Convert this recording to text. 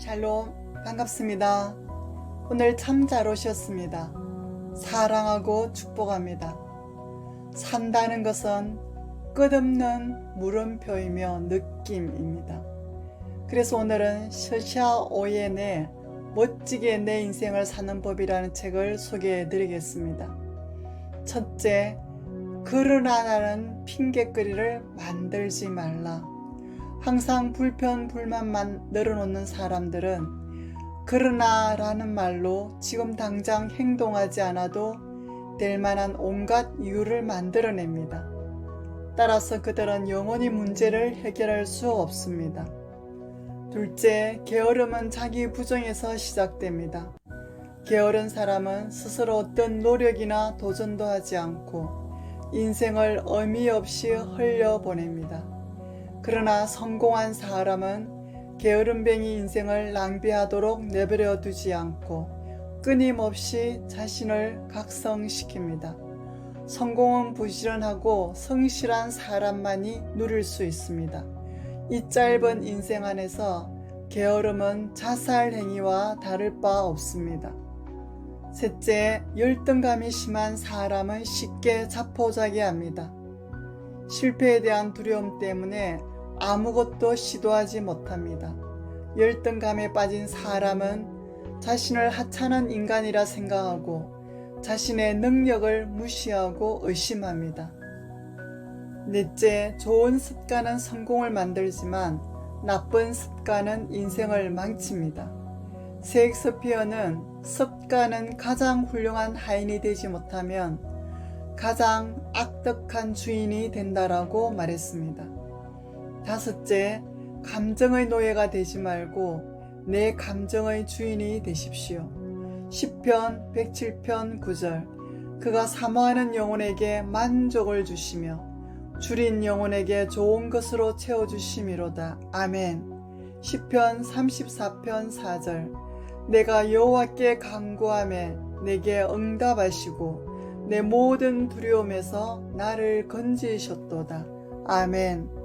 샬롬 반갑습니다. 오늘 참 잘 오셨습니다. 사랑하고 축복합니다. 산다는 것은 끝없는 물음표이며 느낌입니다. 그래서 오늘은 셔샤 오옌의 멋지게 내 인생을 사는 법이라는 책을 소개해 드리겠습니다. 첫째, 그러나 나는 핑계거리를 만들지 말라. 항상 불편, 불만만 늘어놓는 사람들은 그러나 라는 말로 지금 당장 행동하지 않아도 될 만한 온갖 이유를 만들어냅니다. 따라서 그들은 영원히 문제를 해결할 수 없습니다. 둘째, 게으름은 자기 부정에서 시작됩니다. 게으른 사람은 스스로 어떤 노력이나 도전도 하지 않고 인생을 의미 없이 흘려보냅니다. 그러나 성공한 사람은 게으름뱅이 인생을 낭비하도록 내버려 두지 않고 끊임없이 자신을 각성시킵니다. 성공은 부지런하고 성실한 사람만이 누릴 수 있습니다. 이 짧은 인생 안에서 게으름은 자살 행위와 다를 바 없습니다. 셋째, 열등감이 심한 사람은 쉽게 자포자기합니다. 실패에 대한 두려움 때문에 아무것도 시도하지 못합니다. 열등감에 빠진 사람은 자신을 하찮은 인간이라 생각하고 자신의 능력을 무시하고 의심합니다. 넷째, 좋은 습관은 성공을 만들지만 나쁜 습관은 인생을 망칩니다. 셰익스피어는 습관은 가장 훌륭한 하인이 되지 못하면 가장 악덕한 주인이 된다라고 말했습니다. 다섯째, 감정의 노예가 되지 말고 내 감정의 주인이 되십시오. 10편 107편 9절 그가 사모하는 영혼에게 만족을 주시며 줄인 영혼에게 좋은 것으로 채워 주심이로다. 아멘. 10편 34편 4절 내가 여호와께 간구함에 내게 응답하시고 내 모든 두려움에서 나를 건지셨도다. 아멘.